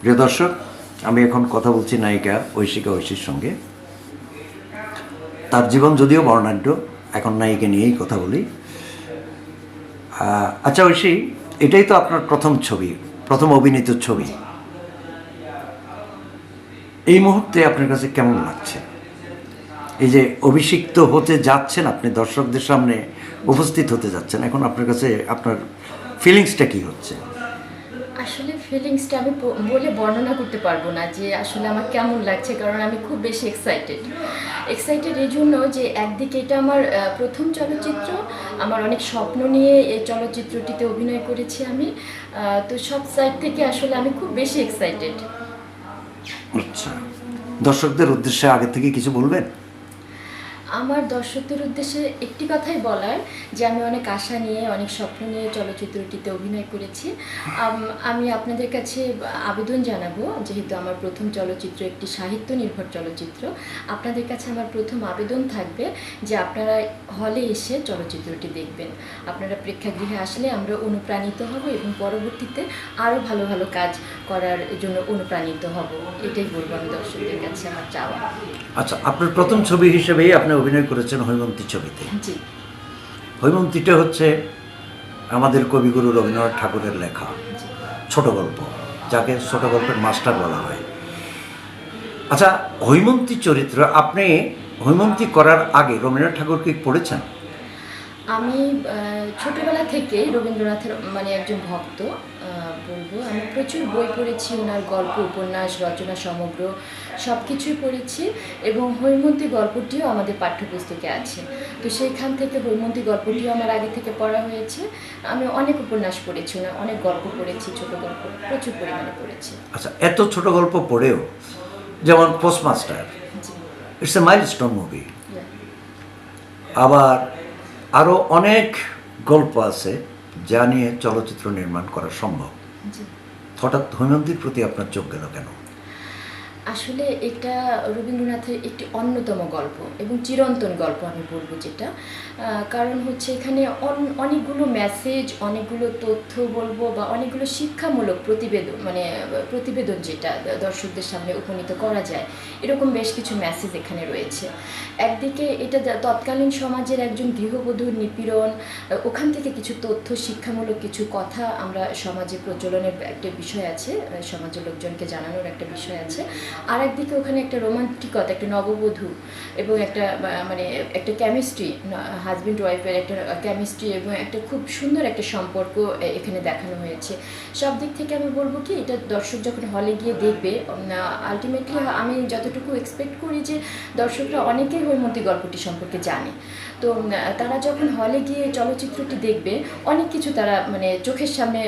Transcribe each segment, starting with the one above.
প্রিয় দর্শক, আমি এখন কথা বলছি নায়িকা ঐশিকা ঐশীর সঙ্গে। তার জীবন যদিও বর্ণাঢ্য এখন নায়িকা নিয়েই কথা বলি। আচ্ছা ঐশী, এটাই তো আপনার প্রথম ছবি, প্রথম অভিনীত ছবি। এই মুহূর্তে আপনার কাছে কেমন লাগছে? এই যে অভিষিক্ত হতে যাচ্ছেন আপনি, দর্শকদের সামনে উপস্থিত হতে যাচ্ছেন, এখন আপনার কাছে আপনার ফিলিংসটা কি হচ্ছে? আসলে ফিলিংসটা আমি বলে বর্ণনা করতে পারব না যে আসলে আমার কেমন লাগছে, কারণ আমি খুব বেশি এক্সাইটেড এক্সাইটেড এই জন্য যে একদিকে এটা আমার প্রথম চলচ্চিত্র, আমার অনেক স্বপ্ন নিয়ে এই চলচ্চিত্রটিতে অভিনয় করেছি আমি তো সব সাইড থেকে আসলে আমি খুব বেশি এক্সাইটেড আচ্ছা। দর্শকদের উদ্দেশ্যে আগে থেকে কিছু বলবেন? আমার দর্শকদের উদ্দেশ্যে একটি কথাই বলার যে আমি অনেক আশা নিয়ে, অনেক স্বপ্ন নিয়ে চলচ্চিত্রটিতে অভিনয় করেছি। আমি আপনাদের কাছে আবেদন জানাব, যেহেতু আমার প্রথম চলচ্চিত্র একটি সাহিত্য নির্ভর চলচ্চিত্র, আপনাদের কাছে আমার প্রথম আবেদন থাকবে যে আপনারা হলে এসে চলচ্চিত্রটি দেখবেন। আপনারা প্রেক্ষাগৃহে আসলে আমরা অনুপ্রাণিত হব এবং পরবর্তীতে আরও ভালো ভালো কাজ করার জন্য অনুপ্রাণিত হব। এটাই বলব আমি দর্শকদের কাছে আমার চাওয়া। আচ্ছা আপনার প্রথম ছবি হিসেবেই আপনি অভিনয় করেছেন হৈমন্তী ছবিতে। জি। হৈমন্তীটা হচ্ছে আমাদের কবিগুরু রবীন্দ্রনাথ ঠাকুরের লেখা। ছোট গল্প যাকে ছোট গল্পের মাস্টার বলা হয়। আচ্ছা হৈমন্তী চরিত্র আপনি হৈমন্তী করার আগে রবীন্দ্রনাথ ঠাকুরকে পড়েছেন? আমি ছোটবেলা থেকে রবীন্দ্রনাথের মানে একজন ভক্ত বলব। আমি প্রচুর বই পড়েছি ওনার গল্প উপন্যাস রচনা সমগ্র সব কিছুই পড়েছি এবং হৈমন্তী গল্পটিও আমাদের পাঠ্যপুস্তকে আছে। তো সেইখান থেকে হৈমন্তী গল্পটিও আমার আগে থেকে পড়া হয়েছে। আমি অনেক উপন্যাস পড়েছি ওনার অনেক গল্প পড়েছি ছোট গল্প প্রচুর পরিমাণে পড়েছি। আচ্ছা এত ছোট গল্প পড়েও যেমন postmaster it's a milestone movie আবার আরও অনেক গল্প আছে যা নিয়ে চলচ্চিত্র নির্মাণ করা সম্ভব। হঠাৎ হৈমন্তীর প্রতি আপনার চোখ গেল কেন? আসলে এটা রবীন্দ্রনাথের একটি অন্যতম গল্প এবং চিরন্তন গল্প আমি বলব যেটা। কারণ হচ্ছে এখানে অন- অনেকগুলো মেসেজ অনেকগুলো তথ্য বলব বা অনেকগুলো শিক্ষামূলক প্রতিবেদন মানে প্রতিবেদন যেটা দর্শকদের সামনে উপনীত করা যায়, এরকম বেশ কিছু মেসেজ এখানে রয়েছে। একদিকে এটা তৎকালীন সমাজের একজন গৃহবধূর নিপীড়ন ওখান থেকে কিছু তথ্য, শিক্ষামূলক কিছু কথা আমরা সমাজে প্রচলনের একটা বিষয় আছে সমাজের লোকজনকে জানানোর একটা বিষয় আছে। আর একদিকে ওখানে একটা রোমান্টিকতা একটা নববধূ এবং একটা মানে একটা কেমিস্ট্রি হাজব্যান্ড ওয়াইফের একটা কেমিস্ট্রি এবং একটা খুব সুন্দর একটা সম্পর্ক এখানে দেখানো হয়েছে। সব দিক থেকে আমি বলব কি, এটা দর্শক যখন হলে গিয়ে দেখবে আলটিমেটলি আমি যতটুকু এক্সপেক্ট করি যে দর্শকরা অনেকেই হৈমন্তী গল্পটি সম্পর্কে জানে। তো তারা যখন হলে গিয়ে চলচ্চিত্রটি দেখবে, অনেক কিছু তারা মানে চোখের সামনে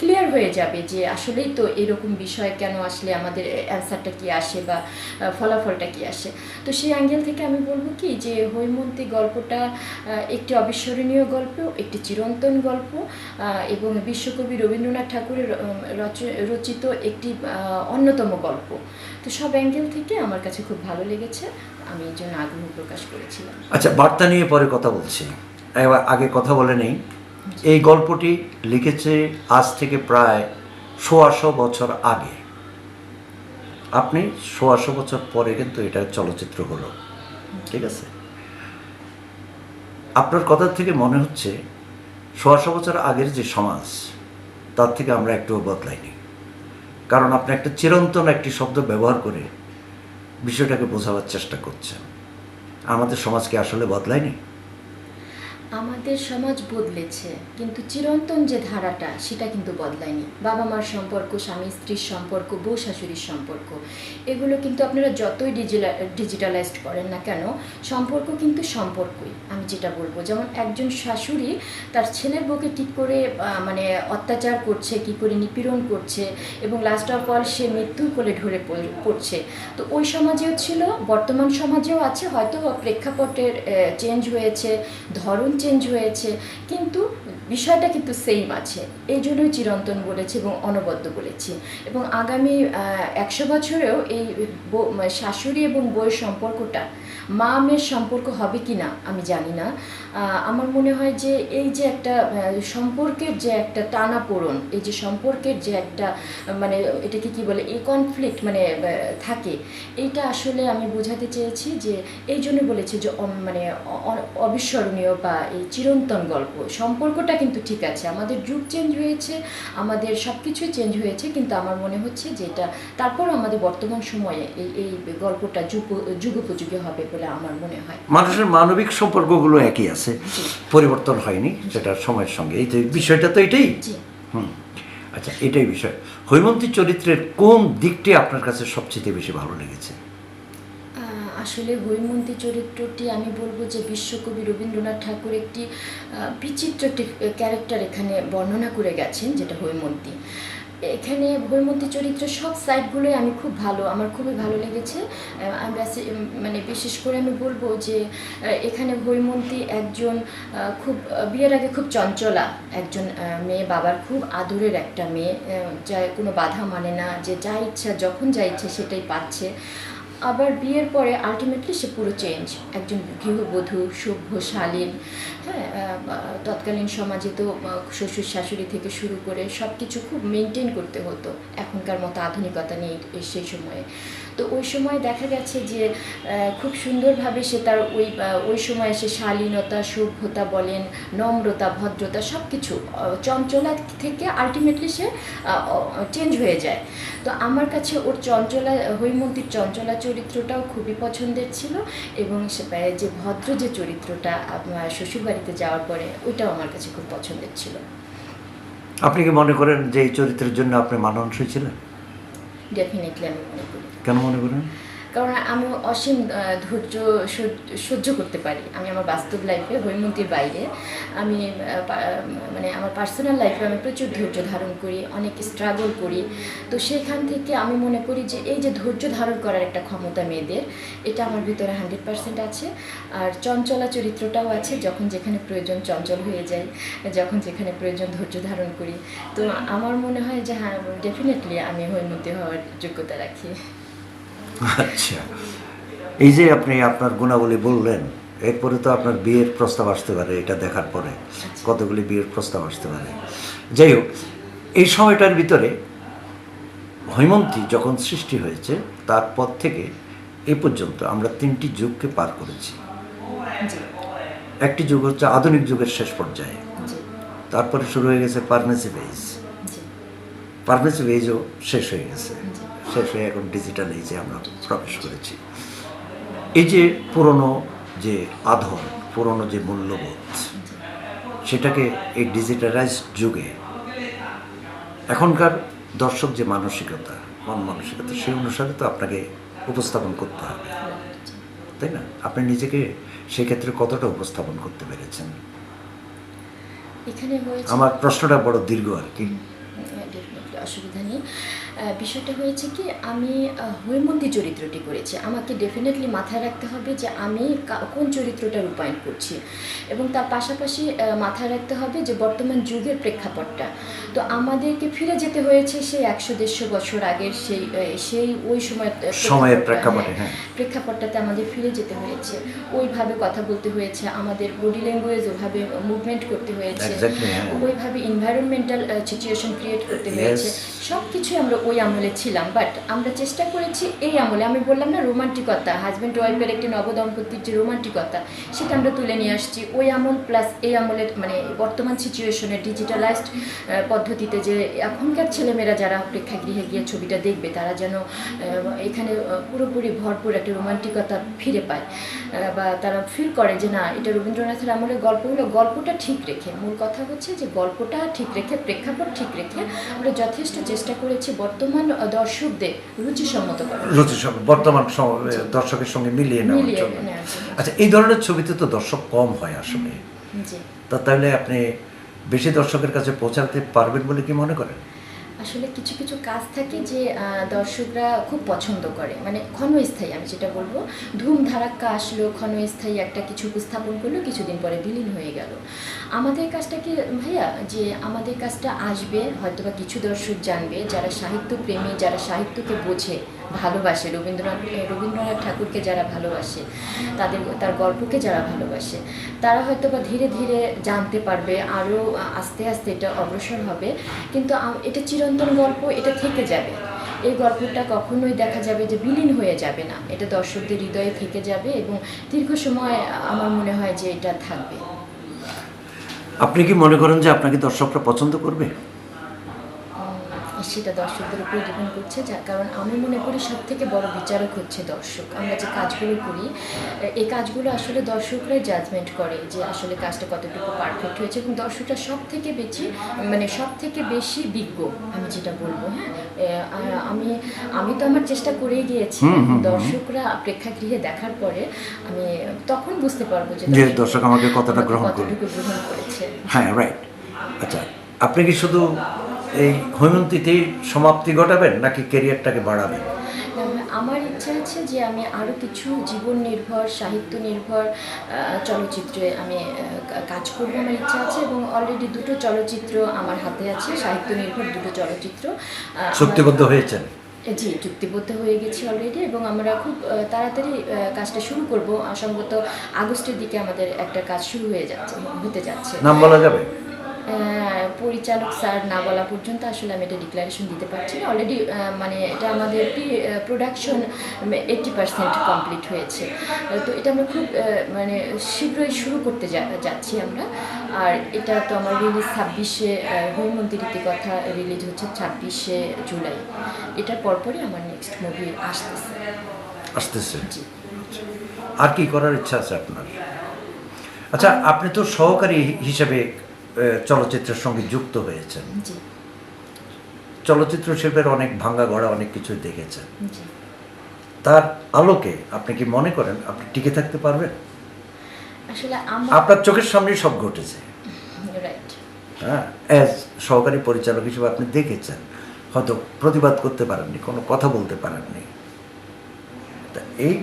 ক্লিয়ার হয়ে যাবে যে আসলেই তো এরকম বিষয় কেন আসলে আমাদের অ্যান্সারটা কি আসে বা ফলাফলটা কী আসে? তো সেই অ্যাঙ্গেল থেকে আমি বলব কি যে হৈমন্তী গল্পটা একটি অবিস্মরণীয় গল্প একটি চিরন্তন গল্প এবং বিশ্বকবি রবীন্দ্রনাথ ঠাকুরের রচিত একটি অন্যতম গল্প। তো সব অ্যাঙ্গেল থেকে আমার কাছে খুব ভালো লেগেছে। আমি এই জন্য আগ্রহ প্রকাশ করেছিলাম। আচ্ছা বার্তা নিয়ে পরে কথা বলছি। এবার আগে কথা বলে নেই। এই গল্পটি লিখেছে আজ থেকে প্রায় সোয়াশো বছর আগে। আপনি সোয়াশো বছর পরে কিন্তু এটা চলচ্চিত্র হলো। ঠিক আছে? আপনার কথা থেকে মনে হচ্ছে সোয়াশো বছর আগের যে সমাজ, তার থেকে আমরা একটুও বদলাইনি। কারণ আপনি একটা চিরন্তন একটি শব্দ ব্যবহার করে বিষয়টাকে বোঝাবার চেষ্টা করছেন। আমাদের সমাজকে আসলে বদলায়নি? আমাদের সমাজ বদলেছে, কিন্তু চিরন্তন যে ধারাটা, সেটা কিন্তু বদলায়নি। বাবা মার সম্পর্ক, স্বামী স্ত্রীর সম্পর্ক, বউ শাশুড়ির সম্পর্ক, এগুলো কিন্তু আপনারা যতই ডিজিটালাইজড করেন না কেন, সম্পর্ক কিন্তু সম্পর্কই, আমি যেটা বলব। যেমন একজন শাশুড়ি তার ছেলের বউকে কী করে মানে অত্যাচার করছে, কি করে নিপীড়ন করছে এবং লাস্ট অফ অল সে মৃত্যুর কোলে ঢলে পড়- পড়ছে। তো ওই সমাজেও ছিল, বর্তমান সমাজেও আছে, হয়তো প্রেক্ষাপটের চেঞ্জ হয়েছে, ধরন চেঞ্জ হয়েছে। কিন্তু বিষয়টা কিন্তু সেম আছে। এই জন্যই চিরন্তন বলেছি এবং অনবদ্য বলেছি। এবং আগামী একশো বছরেও এই শাশুড়ি এবং বইয়ের সম্পর্কটা মা মেয়ের সম্পর্ক হবে কি না আমি জানি না। আমার মনে হয় যে এই যে একটা সম্পর্কের যে একটা টানা টানাপোড়ন, এই যে সম্পর্কের যে একটা মানে এটাকে কি বলে, এই কনফ্লিক্ট মানে থাকে এইটা আসলে আমি বোঝাতে চেয়েছি যে এই জন্য বলেছি যে মানে অবিস্মরণীয় বা এই চিরন্তন গল্প। সম্পর্কটা কিন্তু ঠিক আছে। আমাদের যুগ চেঞ্জ হয়েছে আমাদের সব কিছুই চেঞ্জ হয়েছে কিন্তু আমার মনে হচ্ছে যে এটা তারপরও আমাদের বর্তমান সময়ে এই এই গল্পটা যুগ যুগোপযোগী হবে বলে আমার মনে হয়। মানুষের মানবিক সম্পর্কগুলো একই আছে পরিবর্তন হয়নি সেটা সময়ের সঙ্গে। এই বিষয়টা তো এটাই। হুম। আচ্ছা এটাই বিষয়। হৈমন্তী চরিত্রের কোন দিকটি আপনার কাছে সবচেয়ে বেশি ভালো লেগেছে? আসলে হৈমন্তী চরিত্রটি আমি বলব যে বিশ্বকবি রবীন্দ্রনাথ ঠাকুর একটি বিচিত্র একটি ক্যারেক্টার এখানে বর্ণনা করে গেছেন, যেটা হৈমন্তী। এখানে হৈমন্তী চরিত্রের সব সাইডগুলোই আমি খুব ভালো, আমার খুবই ভালো লেগেছে। মানে বিশেষ করে আমি বলব যে এখানে হৈমন্তী একজন খুব বিয়ের আগে খুব চঞ্চলা একজন মেয়ে, বাবার খুব আদরের একটা মেয়ে যা কোনো বাধা মানে না, যে যা ইচ্ছা, যখন যা ইচ্ছে সেটাই পাচ্ছে। আবার বিয়ের পরে আলটিমেটলি সে পুরো চেঞ্জ একজন গৃহবধূ সভ্য শালীন হ্যাঁ তৎকালীন সমাজে তো শ্বশুর শাশুড়ি থেকে শুরু করে সব কিছু খুব মেনটেন করতে হতো। এখনকার মতো আধুনিকতা নেই সেই সময়ে। তো ওই সময় দেখা গেছে যে খুব সুন্দরভাবে সে তার ওই ওই সময় সে শালীনতা, সভ্যতা বলেন, নম্রতা, ভদ্রতা সব কিছু চঞ্চলা থেকে আলটিমেটলি সে চেঞ্জ হয়ে যায়। তো আমার কাছে ওর চঞ্চলা, হৈমন্তীর চঞ্চলা চরিত্রটাও খুবই পছন্দের ছিল এবং যে ভদ্র যে চরিত্রটা আপনার শ্বশুরবাড়িতে যাওয়ার পরে ওইটাও আমার কাছে খুব পছন্দের ছিল। আপনি কি মনে করেন যে এই চরিত্রের জন্য আপনি মানানসই ছিলেন? ডেফিনেটলি আমি মনে করি। কেন মনে করেন? কারণ আমি অসীম ধৈর্য, সহ্য- করতে পারি। আমি আমার বাস্তব লাইফে হৈমন্তীর বাইরে। আমি মানে আমার পার্সোনাল লাইফে আমি প্রচুর ধৈর্য ধারণ করি, অনেক স্ট্রাগল করি। তো সেখান থেকে আমি মনে করি যে এই যে ধৈর্য ধারণ করার একটা ক্ষমতা মেয়েদের, এটা আমার ভিতরে হান্ড্রেড পার্সেন্ট আছে। আর চঞ্চলা চরিত্রটাও আছে, যখন যেখানে প্রয়োজন চঞ্চল হয়ে যায় যখন যেখানে প্রয়োজন ধৈর্য ধারণ করি। তো আমার মনে হয় যে হ্যাঁ ডেফিনেটলি আমি হৈমন্তী হওয়ার যোগ্যতা রাখি। আচ্ছা। এই যে আপনি আপনার গুণাবলী বললেন এরপরে তো আপনার বিয়ের প্রস্তাব আসতে পারে এটা দেখার পরে কতগুলি বিয়ের প্রস্তাব আসতে পারে। যাই হোক এই সময়টার ভিতরে হৈমন্তী যখন সৃষ্টি হয়েছে তারপর থেকে এ পর্যন্ত আমরা তিনটি যুগকে পার করেছি। একটি যুগ হচ্ছে আধুনিক যুগের শেষ পর্যায়ে। তারপরে শুরু হয়ে গেছে পারমেসিভ এজ। জি। পারমেসিভ এজও শেষ হয়ে গেছে। শেষ এখন ডিজিটাল এজে আমরা প্রবেশ করেছি। এই যে পুরনো যে আধন পুরনো যে মূল্যবোধ সেটাকে এই ডিজিটালাইজ যুগে এখনকার দর্শক যে মানসিকতা মন মানসিকতা সেই অনুসারে তো আপনাকে উপস্থাপন করতে হবে। তাই না? আপনি নিজেকে সেক্ষেত্রে কতটা উপস্থাপন করতে পেরেছেন? আমার প্রশ্নটা বড় দীর্ঘ আর কি। অসুবিধা নেই। বিষয়টা হয়েছে কি আমি আহ, হৈমন্তী চরিত্রটি করেছি। আমাকে ডেফিনেটলি মাথায় রাখতে হবে যে আমি কোন চরিত্রটা রূপায়ণ করছি। এবং তার পাশাপাশি মাথায় রাখতে হবে যে বর্তমান যুগের প্রেক্ষাপটটা। তো আমাদেরকে ফিরে যেতে হয়েছে সেই একশো দেড়শো বছর আগের সেই সেই ওই সময় সময়ের প্রেক্ষাপটে, হ্যাঁ। প্রেক্ষাপটটাতে আমাদের ফিরে যেতে হয়েছে। ওইভাবে কথা বলতে হয়েছে আমাদের বডি ল্যাঙ্গুয়েজ ওভাবে মুভমেন্ট করতে হয়েছে। হ্যাঁ। ওইভাবে এনভায়রনমেন্টাল সিচুয়েশন ক্রিয়েট করতে হয়েছে। সব কিছুই আমরা ওই আমলে ছিলাম বাট আমরা চেষ্টা করেছি এই আমলে। আমি বললাম না, রোমান্টিকতা হাজব্যান্ড ওয়াইফের একটি নবদম্পতির যে রোমান্টিকতা, সেটা আমরা তুলে নিয়ে আসছি। ওই আমল প্লাস এই আমলের মানে বর্তমান সিচুয়েশনে ডিজিটালাইজড পদ্ধতিতে যে এখনকার ছেলেমেয়েরা যারা প্রেক্ষাগৃহে গিয়ে ছবিটা দেখবে, তারা যেন এখানে পুরোপুরি ভরপুর একটা রোমান্টিকতা ফিরে পায় বা তারা ফিল করে যে না, এটা রবীন্দ্রনাথের আমলের গল্পগুলো গল্পটা ঠিক রেখে। মূল কথা হচ্ছে যে গল্পটা ঠিক রেখে, প্রেক্ষাপট ঠিক রেখে আমরা যথেষ্ট চেষ্টা করেছি বর্তমান দর্শকদের রুচিসম্মত করার। রুচি বর্তমান দর্শকের সঙ্গে মিলিয়ে নেওয়ার জন্য। আচ্ছা এই ধরনের ছবিতে তো দর্শক কম হয় আসলে। তা তাহলে আপনি বেশি দর্শকের কাছে পৌঁছাতে পারবেন বলে কি মনে করেন? আসলে কিছু কিছু কাজ থাকে যে দর্শকরা খুব পছন্দ করে। মানে ক্ষণস্থায়ী আমি যেটা বলব ধুমধারাক্কা আসলো, ক্ষণস্থায়ী একটা কিছু উপস্থাপন করল, কিছুদিন পরে বিলীন হয়ে গেল। আমাদের কাজটা কি, ভাইয়া, যে আমাদের কাজটা আসবে, হয়তোবা কিছু দর্শক জানবে, যারা সাহিত্য প্রেমী যারা সাহিত্যকে বোঝে ভালোবাসে। রবীন্দ্রনাথ রবীন্দ্রনাথ ঠাকুরকে যারা ভালোবাসে, তাদের, তার গল্পকে যারা ভালোবাসে, তারা হয়তো বা ধীরে ধীরে জানতে পারবে আরও আস্তে আস্তে এটা অগ্রসর হবে। কিন্তু এটা চিরন্তন গল্প, এটা থেকে যাবে। এই গল্পটা কখনোই দেখা যাবে যে বিলীন হয়ে যাবে না। এটা দর্শকদের হৃদয়ে থেকে যাবে এবং দীর্ঘ সময় আমার মনে হয় যে এটা থাকবে। আপনি কি মনে করেন যে আপনাকে দর্শকরা পছন্দ করবে? সেটা দর্শকদের উপরে ডিপেন্ড করছে যার কারণ আমি মনে করি সব থেকে বড় বিচারক হচ্ছে দর্শক। আমরা যে কাজগুলো করি এই কাজগুলো আসলে দর্শকরাই জাজমেন্ট করে যে আসলে কাজটা কতটুকু পারফেক্ট হয়েছে এবং দর্শকরা সব থেকে বেশি মানে সব থেকে বেশি বিজ্ঞ আমি যেটা বলব হ্যাঁ? আমি আমি তো আমার চেষ্টা করেই গিয়েছি। দর্শকরা প্রেক্ষাগৃহে দেখার পরে আমি তখন বুঝতে পারব যে দর্শক আমাকে কতটা কতটুকু গ্রহণ করেছে। হ্যাঁ রাইট আচ্ছা আপনি কি শুধু এই হৈমন্তীতেই সমাপ্তি ঘটাবেন নাকি ক্যারিয়ারটাকে বাড়াবেন? আমার ইচ্ছা আছে যে আমি আরও কিছু জীবন নির্ভর সাহিত্য নির্ভর চলচ্চিত্রে আমি কাজ করব আমার ইচ্ছা আছে এবং অলরেডি দুটো চলচ্চিত্র আমার হাতে আছে সাহিত্য নির্ভর দুটো চলচ্চিত্র চুক্তিবদ্ধ হয়েছেন? জি চুক্তিবদ্ধ হয়ে গেছি অলরেডি এবং আমরা খুব তাড়াতাড়ি কাজটা শুরু করব। সম্ভবত আগস্টের দিকে আমাদের একটা কাজ শুরু হয়ে যাচ্ছে হতে যাচ্ছে। নাম বলা যাবে? পরিচালক স্যার না বলা পর্যন্ত আসলে আমি এটা ডিক্লারেশন দিতে পারছি না। অলরেডি মানে এটা আমাদের প্রোডাকশন এইটটি পার্সেন্ট কমপ্লিট হয়েছে। তো এটা আমরা খুব মানে শীঘ্রই শুরু করতে যাচ্ছি আমরা। আর এটা তো আমার রিলিজ ছাব্বিশে হৈমন্তী কথা রিলিজ হচ্ছে ছাব্বিশে জুলাই। এটার পরপরই আমার নেক্সট মুভি আসতেছে। আসতেছে। আর কি করার ইচ্ছা আছে আপনার? আচ্ছা আপনি তো সহকারী হিসেবে চলচ্চিত্রের সঙ্গে যুক্ত হয়েছেন। চলচ্চিত্র শিল্পের অনেক ভাঙ্গা গড়া অনেক কিছুই দেখেছেন। তার আলোকে আপনি কি মনে করেন আপনি টিকে থাকতে পারবেন? আসলে আপনার চোখের সামনেই সব ঘটেছে। হ্যাঁ অ্যাজ সহকারী পরিচালক হিসেবে আপনি দেখেছেন। হয়তো প্রতিবাদ করতে পারেননি কোনো কথা বলতে পারেননি। তা এই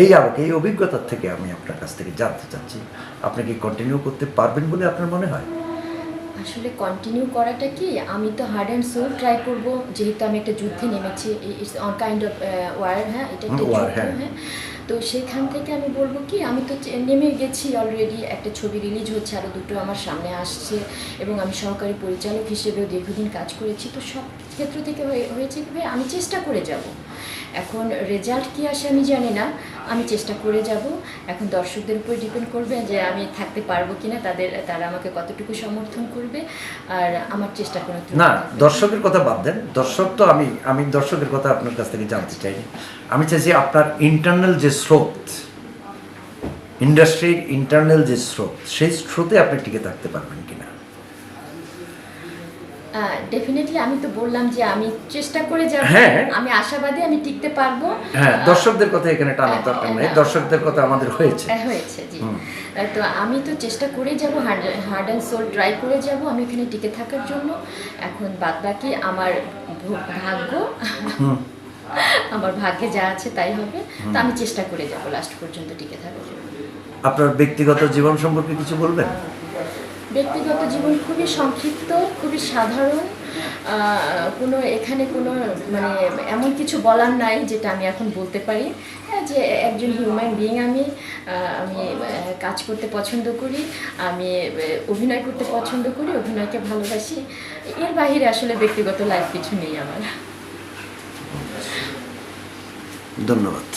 এই আলোকে এই অভিজ্ঞতার থেকে আমি আপনার কাছ থেকে জানতে চাচ্ছি। আপনি কি কন্টিনিউ করতে পারবেন বলে আপনার মনে হয়? আসলে কন্টিনিউ করাটা কি আমি তো হার্ড অ্যান্ড সোল ট্রাই করব যেহেতু আমি একটা যুদ্ধে নেমেছি it's on kind of war হ্যাঁ এটা একটা যুদ্ধ, হ্যাঁ। হ্যাঁ। তো সেখান থেকে আমি বলব কি আমি তো নেমে গেছি অলরেডি একটা ছবি রিলিজ হচ্ছে আরও দুটো আমার সামনে আসছে এবং আমি সহকারী পরিচালক হিসেবেও দীর্ঘদিন কাজ করেছি তো সব ক্ষেত্র থেকে হয়েছে কি ভাই আমি চেষ্টা করে যাব। এখন রেজাল্ট কি আসে আমি জানি না। আমি চেষ্টা করে যাব। এখন দর্শকদের উপর ডিপেন্ড করবে যে আমি থাকতে পারব কিনা তাদের তারা আমাকে কতটুকু সমর্থন করবে আর আমার চেষ্টা করে না দর্শকের কথা বাদ দেন। দর্শক তো আমি আমি দর্শকের কথা আপনার কাছ থেকে জানতে চাই আমি চাইছি আপনার ইন্টারনাল যে স্রোত ইন্ডাস্ট্রির ইন্টারনাল যে স্রোত সেই স্রোতে আপনি টিকে থাকতে পারবেন কিনা। ডেফিনেটলি আমি তো বললাম যে আমি চেষ্টা করে যাব। হ্যাঁ। আমি আশাবাদী আমি টিকতে পারব। হ্যাঁ দর্শকদের কথা এখানে টানার দরকার নেই। দর্শকদের কথা আমাদের হয়েছে। হ্যাঁ, হয়েছে জি। তো আমি তো চেষ্টা করে যাব হার্ড অ্যান্ড সোল ট্রাই করে যাব। আমি এখানে টিকে থাকার জন্য। এখন বাদ বাকি আমার ভাগ্য। আমার ভাগ্যে যা আছে তাই হবে। তো আমি চেষ্টা করে যাব লাস্ট পর্যন্ত টিকে থাকার জন্য। আপনার ব্যক্তিগত জীবন সম্পর্কে কিছু বলবেন? ব্যক্তিগত জীবন খুবই সংক্ষিপ্ত খুবই সাধারণ কোনো এখানে কোনো মানে এমন কিছু বলার নাই যেটা আমি এখন বলতে পারি। হ্যাঁ, যে একজন হিউম্যান বিইং আমি আমি কাজ করতে পছন্দ করি আমি অভিনয় করতে পছন্দ করি অভিনয়কে ভালোবাসি। এর বাইরে আসলে ব্যক্তিগত লাইফ কিছু নেই আমার। ধন্যবাদ।